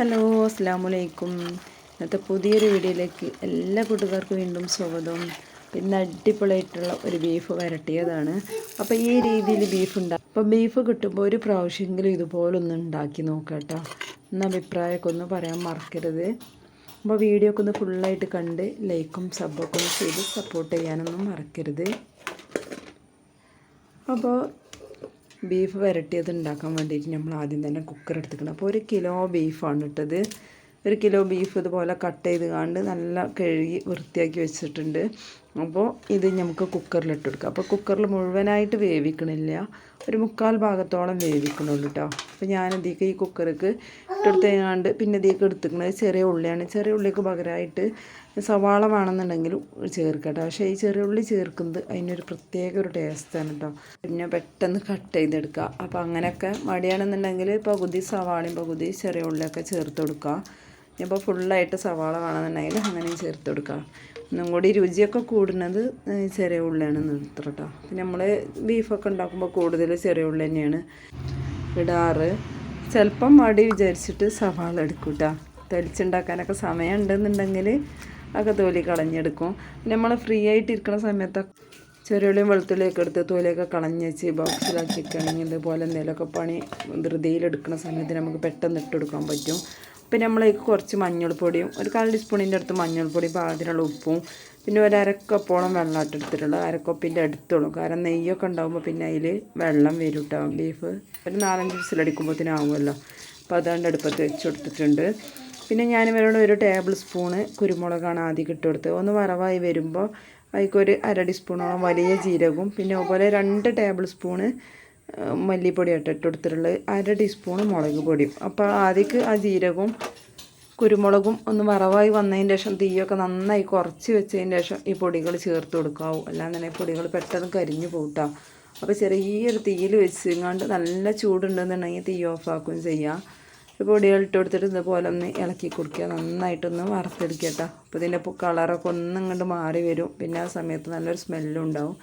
Hello അസ്സാം വലൈക്കും ഇന്നത്തെ പുതിയൊരു വീഡിയോയിലേക്ക് എല്ലാ കൂട്ടുകാർക്കും വീണ്ടും സ്വാഗതം. പിന്നെ അടിപൊളിയായിട്ടുള്ള ഒരു ബീഫ് വരട്ടിയതാണ്. അപ്പോൾ ഈ രീതിയിൽ ബീഫ് ഉണ്ടാകും അപ്പോൾ ബീഫ് കിട്ടുമ്പോൾ ഒരു പ്രാവശ്യമെങ്കിലും ഇതുപോലൊന്ന് ഉണ്ടാക്കി നോക്കാം കേട്ടോ. എന്ന അഭിപ്രായമൊക്കെ ഒന്ന് പറയാൻ മറക്കരുത്. അപ്പോൾ വീഡിയോ ഒക്കെ ഒന്ന് ഫുള്ളായിട്ട് കണ്ട് ലൈക്കും സബ്ബൊക്കെ ഒന്ന് ചെയ്ത് സപ്പോർട്ട് ചെയ്യാനൊന്നും മറക്കരുത്. അപ്പോൾ ബീഫ് വരട്ടിയത് ഉണ്ടാക്കാൻ വേണ്ടിയിട്ട് നമ്മൾ ആദ്യം തന്നെ കുക്കർ എടുത്തിക്കണം അപ്പോൾ ഒരു കിലോ ബീഫാണ് ഇട്ടത്. ഒരു കിലോ ബീഫ് ഇതുപോലെ കട്ട് ചെയ്ത് കാണ്ട് നല്ല കഴുകി വൃത്തിയാക്കി വെച്ചിട്ടുണ്ട്. അപ്പോൾ ഇത് നമുക്ക് കുക്കറിലിട്ട് കൊടുക്കാം. അപ്പോൾ കുക്കറിൽ മുഴുവനായിട്ട് വേവിക്കണില്ല. ഒരു മുക്കാൽ ഭാഗത്തോളം വേവിക്കണുള്ളൂ കേട്ടോ അപ്പോൾ ഞാൻ ഇതിലേക്ക് ഈ കുക്കർക്ക് ഇട്ടെടുത്തേങ്ങാണ്ട് പിന്നെ ഇതിലേക്ക് എടുത്തിക്കുന്നത് ചെറിയ ഉള്ളിയാണ്. ചെറിയ ഉള്ളിക്ക് പകരമായിട്ട് സവാള വേണമെന്നുണ്ടെങ്കിൽ ചേർക്കട്ടോ പക്ഷേ ഈ ചെറിയ ഉള്ളി ചേർക്കുന്നത് അതിനൊരു പ്രത്യേക ഒരു ടേസ്റ്റാണ് കേട്ടോ പിന്നെ പെട്ടെന്ന് കട്ട് ചെയ്തെടുക്കുക. അപ്പോൾ അങ്ങനെയൊക്കെ മടിയാണെന്നുണ്ടെങ്കിൽ പകുതി സവാളയും പകുതി ചെറിയ ഉള്ളിയൊക്കെ ചേർത്ത് കൊടുക്കുക. ഇപ്പോൾ ഫുള്ളായിട്ട് സവാള വേണമെന്നുണ്ടെങ്കിൽ അങ്ങനെയും ചേർത്ത് കൊടുക്കുക. ഒന്നും കൂടി രുചിയൊക്കെ കൂടുന്നത് ചെറിയ ഉള്ളിയാണ് നിർത്തട്ടോ പിന്നെ നമ്മൾ ബീഫൊക്കെ ഉണ്ടാക്കുമ്പോൾ കൂടുതൽ ചെറിയ ഉള്ളി തന്നെയാണ് ഇടാറ്. ചിലപ്പം മടി വിചാരിച്ചിട്ട് സവാള എടുക്കും കേട്ടോ തെളിച്ചുണ്ടാക്കാനൊക്കെ സമയം ഉണ്ടെന്നുണ്ടെങ്കിൽ ഒക്കെ തൊലി കളഞ്ഞെടുക്കും. പിന്നെ നമ്മൾ ഫ്രീ ആയിട്ട് ഇരിക്കുന്ന സമയത്തൊക്കെ ചെറിയുള്ളിയും വെളുത്തുള്ളിയൊക്കെ എടുത്ത് തൊലിയൊക്കെ കളഞ്ഞ് വെച്ച് ബോക്സിലാക്കിയിരിക്കുകയാണെങ്കിൽ ഇതുപോലെ എന്തെങ്കിലുമൊക്കെ പണി ധൃതിയിലെടുക്കുന്ന സമയത്ത് നമുക്ക് പെട്ടെന്ന് ഇട്ടെടുക്കാൻ പറ്റും. പിന്നെ നമ്മളേക്ക് കുറച്ച് മഞ്ഞൾപ്പൊടിയും ഒരു കാൽ ടീസ്പൂണിന്റെ അടുത്ത് മഞ്ഞൾപ്പൊടിയും പാകത്തിനുള്ള ഉപ്പും പിന്നെ ഒരു അരക്കപ്പോളം വെള്ളം എടുത്തിട്ടുള്ളൂ. അരക്കപ്പിന്റെ അടുത്തുള്ളൂ. കാരണം നെയ്യൊക്കെ ഉണ്ടാകുമ്പോൾ പിന്നെ അതിൽ വെള്ളം വരും കേട്ടോ ബീഫ് ഒരു നാലഞ്ച് വിസിലടിക്കുമ്പോഴത്തേനാവുമല്ലോ അപ്പോൾ അതുകൊണ്ട് അടുപ്പത്ത് വെച്ച് കൊടുത്തിട്ടുണ്ട്. പിന്നെ ഞാൻ ഇവരോട് ഒരു ടേബിൾ സ്പൂണ് കുരുമുളകാണ് ആദ്യം കിട്ടുകൊടുത്ത് ഒന്ന് വറവായി വരുമ്പോൾ അതിക്കൊരു അര ടീസ്പൂണോളം വലിയ ജീരകവും പിന്നെ അതുപോലെ രണ്ട് ടേബിൾ സ്പൂണ് മല്ലിപ്പൊടി ഇട്ട് കൊടുത്തിട്ടുള്ളത് അര ടീസ്പൂൺ മുളക് പൊടിയും. അപ്പോൾ ആദ്യക്ക് ആ ജീരകവും കുരുമുളകും ഒന്ന് വറവായി വന്നതിന് ശേഷം തീയൊക്കെ നന്നായി കുറച്ച് വെച്ചതിന് ശേഷം ഈ പൊടികൾ ചേർത്ത് കൊടുക്കാവും. അല്ലാന്നുണ്ടെങ്കിൽ പൊടികൾ പെട്ടെന്ന് കരിഞ്ഞു പോട്ടാ അപ്പോൾ ചെറിയൊരു തീയിൽ വെച്ചിങ്ങാണ്ട് നല്ല ചൂടുണ്ടെന്നുണ്ടെങ്കിൽ തീ ഓഫാക്കുകയും ചെയ്യാം. പൊടികൾ ഇട്ട് കൊടുത്തിട്ട് ഇതുപോലെ ഒന്ന് ഇളക്കി കൊടുക്കുക. നന്നായിട്ടൊന്ന് വറുത്തെടുക്കുക കേട്ടോ. അപ്പോൾ ഇതിന്റെ കളറൊക്കെ ഒന്നും ഇങ്ങോട്ട് മാറി വരും. പിന്നെ ആ സമയത്ത് നല്ലൊരു സ്മെല്ലും ഉണ്ടാവും.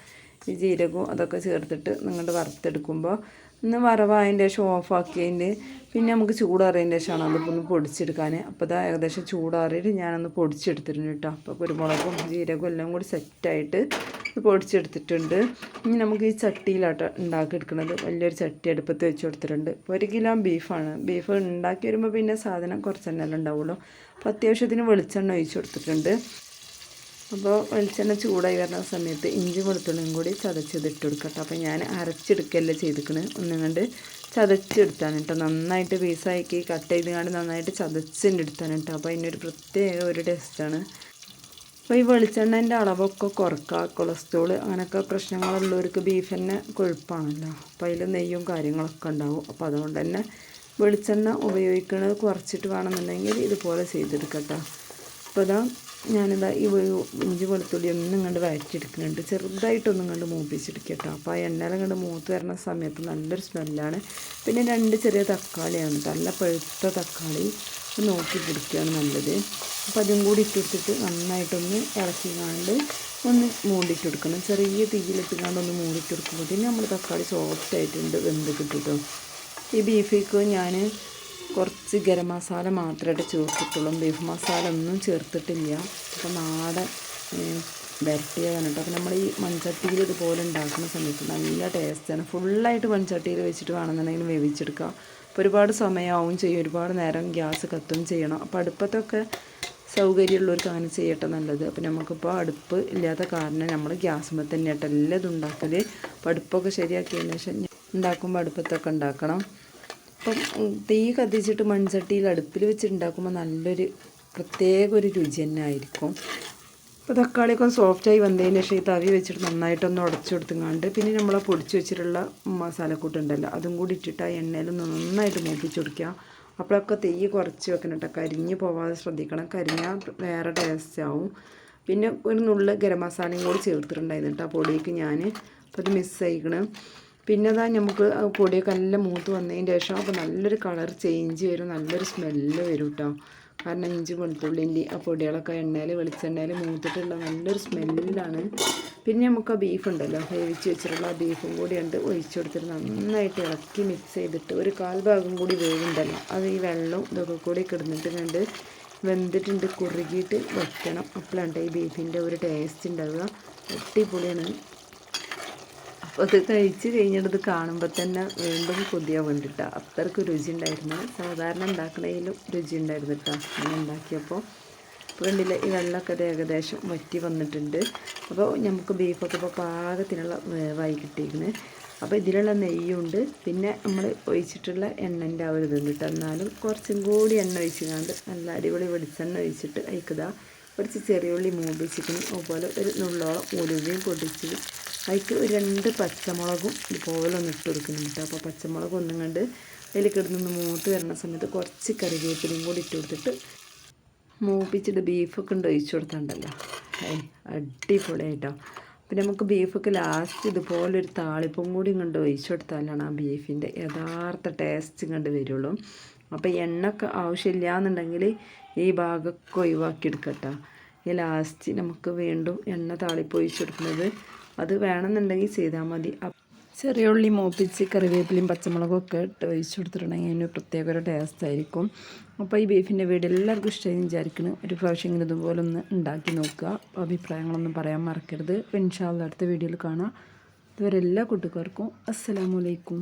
ഈ ജീരകവും അതൊക്കെ ചേർത്തിട്ട് നിങ്ങളുടെ വറുത്തെടുക്കുമ്പോൾ ഒന്ന് വറവായതിന്റെ ശേഷം ഓഫാക്കിയതിന്റെ പിന്നെ നമുക്ക് ചൂടാറിയതിന്റെ ശേഷമാണ് അതിപ്പോൾ ഒന്ന് പൊടിച്ചെടുക്കാൻ അപ്പോൾ അത് ഏകദേശം ചൂടാറിയിട്ട് ഞാനൊന്ന് പൊടിച്ചെടുത്തിട്ടുണ്ട് കേട്ടോ അപ്പോൾ കുരുമുളകും ജീരകവും എല്ലാം കൂടി സെറ്റായിട്ട് പൊടിച്ചെടുത്തിട്ടുണ്ട്. ഇനി നമുക്ക് ഈ ചട്ടിയിലാട്ടോ ഉണ്ടാക്കിയെടുക്കുന്നത് വലിയൊരു ചട്ടി അടുപ്പത്ത് വെച്ച് കൊടുത്തിട്ടുണ്ട്. ഒരു കിലോ ബീഫാണ്. ബീഫ് ഉണ്ടാക്കി വരുമ്പോൾ പിന്നെ സാധനം കുറച്ച് തന്നെ ഉണ്ടാവുള്ളൂ. അപ്പോൾ അത്യാവശ്യത്തിന് വെളിച്ചെണ്ണ ഒഴിച്ച് കൊടുത്തിട്ടുണ്ട്. അപ്പോൾ വെളിച്ചെണ്ണ ചൂടായി വരുന്ന സമയത്ത് ഇഞ്ചി വെളുത്തുള്ളിയും കൂടി ചതച്ചതിട്ട് കൊടുക്കട്ടെ അപ്പോൾ ഞാൻ അരച്ചെടുക്കല്ല ചെയ്തിക്കണ് ഒന്നും കണ്ട് ചതച്ചെടുത്താണ് കേട്ടോ. നന്നായിട്ട് പീസാക്കി കട്ട് ചെയ്ത് കണ്ട് നന്നായിട്ട് ചതച്ചിന്റെ എടുത്താണ് കേട്ടോ. അപ്പോൾ അതിനൊരു പ്രത്യേക ഒരു ടേസ്റ്റാണ് അപ്പോൾ ഈ വെളിച്ചെണ്ണന്റെ അളവൊക്കെ കുറക്കുക കൊളസ്ട്രോൾ അങ്ങനെയൊക്കെ പ്രശ്നങ്ങളുള്ളവർക്ക് ബീഫ് തന്നെ കൊഴുപ്പാണല്ലോ. അപ്പോൾ അതിൽ നെയ്യും കാര്യങ്ങളൊക്കെ ഉണ്ടാവും. അപ്പോൾ അതുകൊണ്ട് തന്നെ വെളിച്ചെണ്ണ ഉപയോഗിക്കുന്നത് കുറച്ചിട്ട് വേണമെന്നുണ്ടെങ്കിൽ ഇതുപോലെ ചെയ്തെടുക്കട്ടോ അപ്പോൾ ഇതാ ഞാനിതാ ഈ ഇഞ്ചി വെളുത്തുള്ളി ഒന്നും ഇങ്ങോട്ട് വഴറ്റിയെടുക്കുന്നുണ്ട്. ചെറുതായിട്ടൊന്നും ഇങ്ങോട്ട് മൂപ്പിച്ചെടുക്കുക കേട്ടോ. അപ്പോൾ ആ എണ്ണയിൽ ഇങ്ങോട്ട് മൂത്ത് വരുന്ന സമയത്ത് നല്ലൊരു സ്മെല്ലാണ്. പിന്നെ രണ്ട് ചെറിയ തക്കാളിയാണ് നല്ല പഴുത്ത തക്കാളി നോക്കി പിടിക്കുകയാണ് നല്ലത്. അപ്പോൾ അതും കൂടി ഇട്ടെടുത്തിട്ട് നന്നായിട്ടൊന്ന് ഇളക്കി കാണ്ട് ഒന്ന് മൂടിയിട്ട് കൊടുക്കണം. ചെറിയ തീയിലിട്ട് കാണ്ട് ഒന്ന് മൂടിയിട്ട് കൊടുക്കുമ്പോൾ നമ്മൾ തക്കാളി സോഫ്റ്റ് ആയിട്ടുണ്ട് വെന്ത് കിട്ടിട്ടോ ഈ ബീഫിക്ക് ഞാൻ കുറച്ച് ഗരം മസാല മാത്രമായിട്ട് ചേർത്തിട്ടുള്ളൂ. ബീഫ് മസാല ഒന്നും ചേർത്തിട്ടില്ല. അപ്പോൾ നാടൻ വരട്ടിയതാണ് കേട്ടോ. അപ്പോൾ നമ്മൾ ഈ മൺചട്ടിയിൽ ഇതുപോലെ ഉണ്ടാക്കുന്ന സമയത്ത് നല്ല ടേസ്റ്റാണ് ഫുള്ളായിട്ട് മൺചട്ടിയിൽ വെച്ചിട്ട് വേണമെന്നുണ്ടെങ്കിൽ വേവിച്ചെടുക്കുക അപ്പോൾ ഒരുപാട് സമയമാവും ചെയ്യും. ഒരുപാട് നേരം ഗ്യാസ് കത്തും ചെയ്യണം. അപ്പോൾ അടുപ്പത്തൊക്കെ സൗകര്യമുള്ളവർക്ക് അങ്ങനെ ചെയ്യട്ടെ നല്ലത്. അപ്പോൾ നമുക്കിപ്പോൾ അടുപ്പ് ഇല്ലാത്ത കാരണം നമ്മൾ ഗ്യാസുമ്പോൾ തന്നെയായിട്ട് എല്ലാം ഇത് ഉണ്ടാക്കൽ അപ്പോൾ അടുപ്പൊക്കെ ശരിയാക്കിയതിന് ശേഷം ഉണ്ടാക്കുമ്പോൾ അടുപ്പത്തൊക്കെ ഉണ്ടാക്കണം. അപ്പം തീ കത്തിച്ചിട്ട് മൺചട്ടിയിൽ അടുപ്പിൽ വെച്ചിട്ടുണ്ടാക്കുമ്പോൾ നല്ലൊരു പ്രത്യേക ഒരു രുചി തന്നെ ആയിരിക്കും. അപ്പോൾ തക്കാളിയൊക്കെ സോഫ്റ്റായി വന്നതിന് ശേഷം ഈ തവി വെച്ചിട്ട് നന്നായിട്ടൊന്ന് ഉടച്ചു കൊടുത്തുങ്ങാണ്ട് പിന്നെ നമ്മൾ പൊടിച്ച് വെച്ചിട്ടുള്ള മസാലക്കൂട്ടുണ്ടല്ലോ അതും കൂടി ഇട്ടിട്ട് ആ എണ്ണയിൽ നന്നായിട്ട് മൂപ്പിച്ച് കൊടുക്കുക. അപ്പോഴൊക്കെ തീ കുറച്ച് വെക്കണം കേട്ടോ. കരിഞ്ഞ് പോവാതെ ശ്രദ്ധിക്കണം. കരിഞ്ഞാൽ വേറെ ടേസ്റ്റ് ആവും. പിന്നെ ഒരു നുള്ള് ഗരം മസാലയും കൂടി ചേർത്തിട്ടുണ്ടായിരുന്നു കേട്ടോ ആ പൊടിക്ക് ഞാൻ അപ്പോൾ അത് മിസ്സായിക്കണം പിന്നെ അതാ നമുക്ക് പൊടിയൊക്കെ നല്ല മൂത്ത് വന്നതിന് ശേഷം അപ്പോൾ നല്ലൊരു കളർ ചേഞ്ച് വരും നല്ലൊരു സ്മെല്ല് വരും കേട്ടോ കാരണം ഇഞ്ചി വെളുത്തുള്ളിന്റെ ആ പൊടികളൊക്കെ എണ്ണയിൽ വെളിച്ചെണ്ണയിൽ മൂത്തിട്ടുള്ള നല്ലൊരു സ്മെല്ലാണ്. പിന്നെ നമുക്ക് ആ ബീഫ് ഉണ്ടല്ലോ വേവിച്ച് വെച്ചിട്ടുള്ള ആ ബീഫും കൂടി ഉണ്ട് ഒഴിച്ചു കൊടുത്തിട്ട് നന്നായിട്ട് ഇളക്കി മിക്സ് ചെയ്തിട്ട് ഒരു കാൽ ഭാഗം കൂടി വേവുണ്ടല്ലോ അത് ഈ വെള്ളവും ഇതൊക്കെ കൂടി കിടന്നിട്ട് കണ്ട് വെന്തിട്ടുണ്ട് കുറുകിയിട്ട് വെക്കണം. അപ്പോഴാണ് ഈ ബീഫിന്റെ ഒരു ടേസ്റ്റ് ഉണ്ടാവുക. അടിപൊളിയാണ്. അപ്പോൾ അത് കഴിച്ച് കഴിഞ്ഞിട്ട് കാണുമ്പോൾ തന്നെ വീണ്ടും കൊതിയാൻ വേണ്ടിയിട്ടാ അത്രയ്ക്ക് രുചി ഉണ്ടായിരുന്നു സാധാരണ ഉണ്ടാക്കണതിലും രുചി ഉണ്ടായിരുന്നു കേട്ടോ അങ്ങനെ ഉണ്ടാക്കിയപ്പോൾ വേണ്ടില്ല ഈ വെള്ളമൊക്കെ അത് ഏകദേശം വറ്റി വന്നിട്ടുണ്ട്. അപ്പോൾ നമുക്ക് ബീഫൊക്കെ ഇപ്പോൾ പാകത്തിനുള്ള വേവായി കിട്ടിയിരിക്കുന്നത് അപ്പോൾ ഇതിലുള്ള നെയ്യുണ്ട്. പിന്നെ നമ്മൾ ഒഴിച്ചിട്ടുള്ള എണ്ണന്റെ ആ ഒരു ഇതുണ്ട് കേട്ടോ എന്നാലും കുറച്ചും കൂടി എണ്ണ ഒഴിച്ചുകൊണ്ട് നല്ല അടിപൊളി വെളിച്ചെണ്ണ ഒഴിച്ചിട്ട് അയക്കുക കുറച്ച് ചെറിയ ഉള്ളി മൂപ്പിച്ചിരിക്കണം അതുപോലെ ഒരു നുള്ളോളം ഉലുവയും പൊടിച്ച് അതിക്ക് ഒരു രണ്ട് പച്ചമുളകും ഇതുപോലെ ഒന്ന് ഇട്ട് കൊടുക്കുന്നുണ്ട് കേട്ടോ. അപ്പോൾ പച്ചമുളക് ഒന്നും കണ്ട് അതിൽ ഇടുന്ന മൂത്ത് വരുന്ന സമയത്ത് കുറച്ച് കറിവേപ്പിലയും കൂടി ഇട്ട് കൊടുത്തിട്ട് മൂപ്പിച്ചിട്ട് ബീഫൊക്കെ ഉണ്ട് ഒഴിച്ചു അടിപൊളി അടിപൊളിയായിട്ടോ. പിന്നെ നമുക്ക് ബീഫൊക്കെ ലാസ്റ്റ് ഇതുപോലെ ഒരു താളിപ്പും കൂടി ഇങ്ങോട്ട് ഒഴിച്ചു കൊടുത്താലാണ് ആ ബീഫിന്റെ യഥാർത്ഥ ടേസ്റ്റ് കണ്ട് വരുള്ളൂ. അപ്പോൾ എണ്ണ ആവശ്യമില്ല എന്നുണ്ടെങ്കിൽ ഈ ഭാഗമൊക്കെ ഒഴിവാക്കി എടുക്കട്ടോ ലാസ്റ്റ് നമുക്ക് വീണ്ടും എണ്ണ താളിപ്പൊഴിച്ചെടുക്കുന്നത്. അത് വേണമെന്നുണ്ടെങ്കിൽ ചെയ്താൽ മതി. ചെറിയ ഉള്ളി മോപ്പിച്ച് കറിവേപ്പിലയും പച്ചമുളകും ഒക്കെ ഇട്ട് ഒഴിച്ചു കൊടുത്തിട്ടുണ്ടെങ്കിൽ അതിന് പ്രത്യേക ഒരു ടേസ്റ്റ് ആയിരിക്കും. അപ്പോൾ ഈ ബീഫിന്റെ വീട് എല്ലാവർക്കും ഇഷ്ടമായി വിചാരിക്കണം ഒരു പ്രാവശ്യം ഇങ്ങനെ ഇതുപോലെ ഒന്ന് ഉണ്ടാക്കി നോക്കുക. അഭിപ്രായങ്ങളൊന്നും പറയാൻ മറക്കരുത്. ഇൻഷാള്ള അടുത്ത വീഡിയോയിൽ കാണാം. ഇതുവരെ എല്ലാ കൂട്ടുകാർക്കും അസ്സലാമലൈക്കും